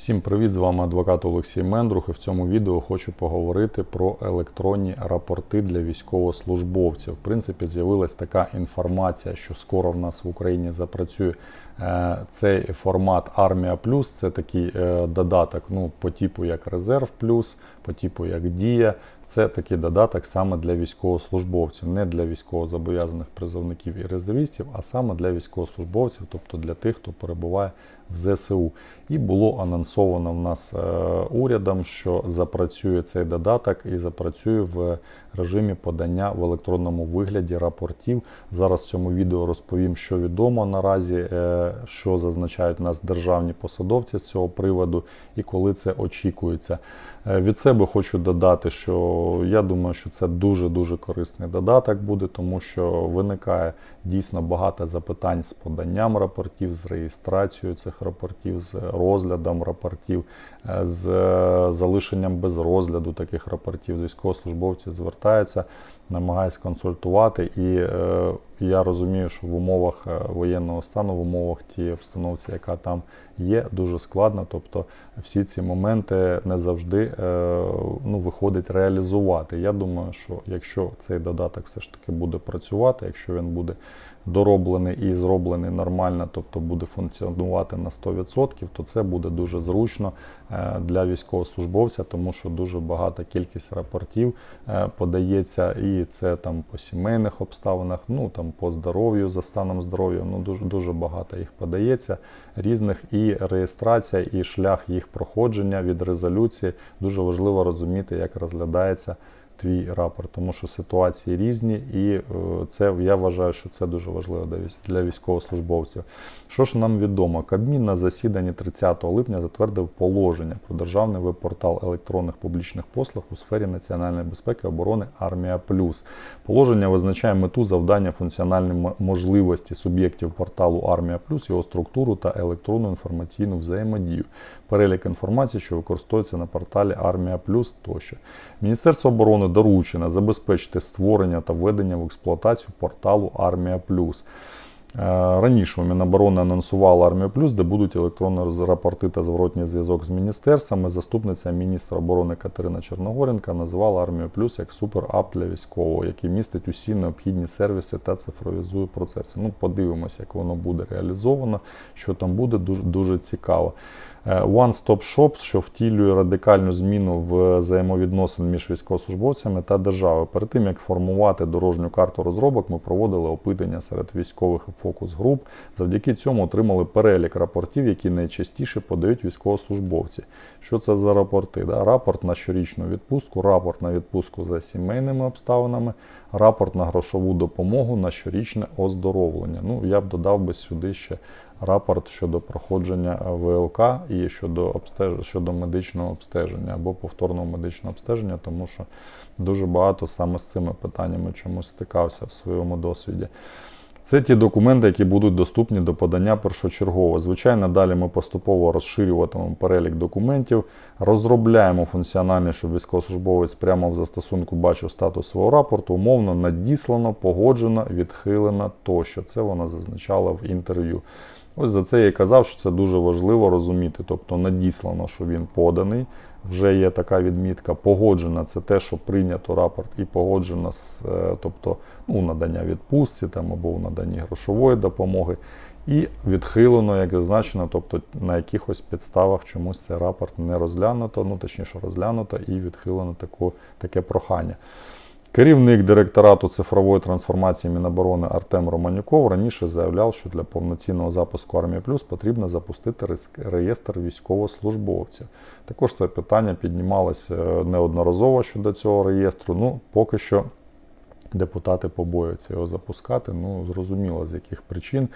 Всім привіт! З вами адвокат Олексій Мендрух. І в цьому відео хочу поговорити про електронні рапорти для військовослужбовців. В принципі, з'явилась така інформація, що скоро в нас в Україні запрацює е, цей формат Армія Плюс. Це такий е, додаток, ну по типу як Резерв Плюс, по типу як Дія. Це такий додаток саме для військовослужбовців, не для військовозобов'язаних призовників і резервістів, а саме для військовослужбовців, тобто для тих, хто перебуває в ЗСУ. І було анонсовано в нас е, урядом, що запрацює цей додаток і запрацює в режимі подання в електронному вигляді рапортів. Зараз в цьому відео розповім, що відомо наразі, е, що зазначають нас державні посадовці з цього приводу і коли це очікується. Е, Від себе хочу додати, що я думаю, що це дуже-дуже корисний додаток буде, тому що виникає дійсно багато запитань з поданням рапортів, з реєстрацією цих рапортів, з розглядом рапортів, е, з е, залишенням без розгляду таких рапортів. Військовослужбовці звертаються, намагаються консультувати, і е, я розумію, що в умовах е, воєнного стану, в умовах тієї обстановці, яка там є, дуже складно. Тобто всі ці моменти не завжди е, ну, виходить реалізувати. Я думаю, що якщо цей додаток все ж таки буде працювати, якщо він буде дороблений і зроблений нормально, тобто буде функціонувати на 100%, то це буде дуже зручно е, для військовослужбовця, тому що дуже багата кількість рапортів е, подається, і це там по сімейних обставинах, ну там по здоров'ю, за станом здоров'я, ну дуже дуже багато їх подається різних і реєстрація, і шлях їх проходження від резолюції. Дуже важливо розуміти, як розглядається твій рапорт, тому що ситуації різні, і е, це я вважаю, що це дуже важливо для військовослужбовців. Що ж нам відомо? Кабмін на засіданні 30 липня затвердив положення про державний веб-портал електронних публічних послуг у сфері національної безпеки оборони Армія Плюс. Положення визначає мету завдання функціональні можливості суб'єктів порталу Армія Плюс, його структуру та електронну інформаційну взаємодію, перелік інформації, що використовується на порталі Армія Плюс тощо. Міністерство оборони доручено забезпечити створення та введення в експлуатацію порталу Армія Плюс. Е, Раніше Міноборони анонсувала Армію Плюс, де будуть електронні рапорти та зворотній зв'язок з міністерствами. Заступниця міністра оборони Катерина Чорногоренка назвала Армію Плюс як суперап для військового, який містить усі необхідні сервіси та цифровізує процеси. Ну, подивимося, як воно буде реалізовано, що там буде дуже, дуже цікаво. Е, One Stop Shop, що втілює радикальну зміну в взаємовідносин між військовослужбовцями та державою. Перед тим як формувати дорожню карту розробок, ми проводили опитання серед військових фокус-груп. Завдяки цьому отримали перелік рапортів, які найчастіше подають військовослужбовці. Що це за рапорти? Да? Рапорт на щорічну відпустку, рапорт на відпустку за сімейними обставинами, рапорт на грошову допомогу на щорічне оздоровлення. Ну, я б додав би сюди ще рапорт щодо проходження ВЛК і щодо обстеж... щодо медичного обстеження або повторного медичного обстеження, тому що дуже багато саме з цими питаннями чомусь стикався в своєму досвіді. Це ті документи, які будуть доступні до подання першочергово. Звичайно, далі ми поступово розширюватимемо перелік документів, розробляємо функціональність, щоб військовослужбовець прямо в застосунку бачив статус свого рапорту, умовно надіслано, погоджено, відхилено тощо. Це вона зазначала в інтерв'ю. Ось за це я і казав, що це дуже важливо розуміти. Тобто надіслано, що він поданий, вже є така відмітка. Погоджена це те, що прийнято рапорт, і погоджено з, е, тобто, ну, надання відпустці там, або в наданні грошової допомоги. І відхилено, як зазначено, тобто на якихось підставах чомусь цей рапорт не розглянуто, ну точніше розглянуто і відхилено таку, таке прохання. Керівник директорату цифрової трансформації Міноборони Артем Романюков раніше заявляв, що для повноцінного запуску Армія Плюс потрібно запустити реєстр військовослужбовців. Також це питання піднімалося е, неодноразово щодо цього реєстру. Ну, поки що депутати побоюються його запускати. Ну, зрозуміло, з яких причин.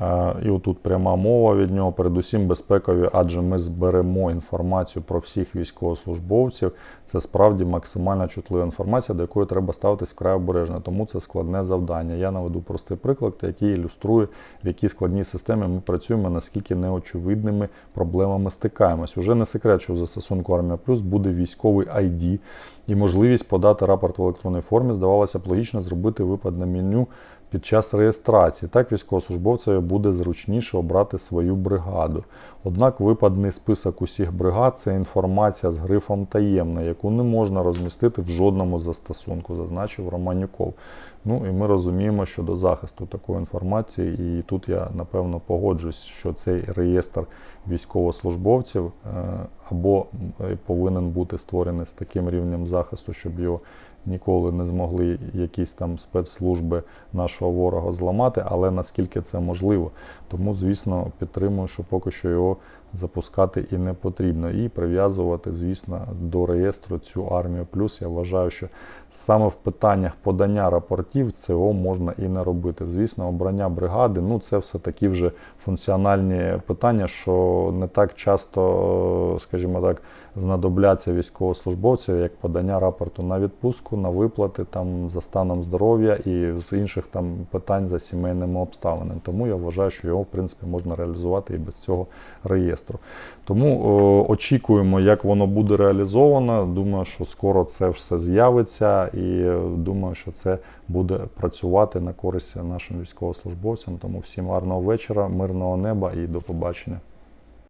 Е, І отут пряма мова від нього, передусім безпекові, адже ми зберемо інформацію про всіх військовослужбовців. Це справді максимально чутлива інформація, до якої треба ставитись вкрай обережно, тому це складне завдання. Я наведу простий приклад, який ілюструє, в якій складній системі ми працюємо, наскільки неочевидними проблемами стикаємось. Уже не секрет, що в застосунку Армія Плюс буде військовий ID і можливість подати рапорт в електронній формі. Здавалося б, логічно зробити випад на меню під час реєстрації. Так військовослужбовцеві буде зручніше обрати свою бригаду. Однак випадний список усіх бригад це інформація з грифом таємна, яку не можна розмістити в жодному застосунку, зазначив Романюков. Ну і ми розуміємо, що до захисту такої інформації, і тут я напевно погоджуюсь, що цей реєстр військовослужбовців е, або е, повинен бути створений з таким рівнем захисту, щоб його ніколи не змогли якісь там спецслужби нашого ворога зламати, але наскільки це можливо. Тому, звісно, підтримую, що поки що його запускати і не потрібно. І прив'язувати, звісно, до реєстру цю армію плюс. Я вважаю, що саме в питаннях подання рапортів цього можна і не робити. Звісно, обрання бригади, ну це все такі вже функціональні питання, що не так часто, скажімо так, знадобляться військовослужбовців як подання рапорту на відпустку, на виплати там за станом здоров'я і з інших там питань за сімейними обставинами. Тому я вважаю, що його в принципі можна реалізувати і без цього реєстру. Тому о, очікуємо, як воно буде реалізовано. Думаю, що скоро це все з'явиться, і е, думаю, що це буде працювати на користь нашим військовослужбовцям. Тому всім гарного вечора, мирного неба і до побачення.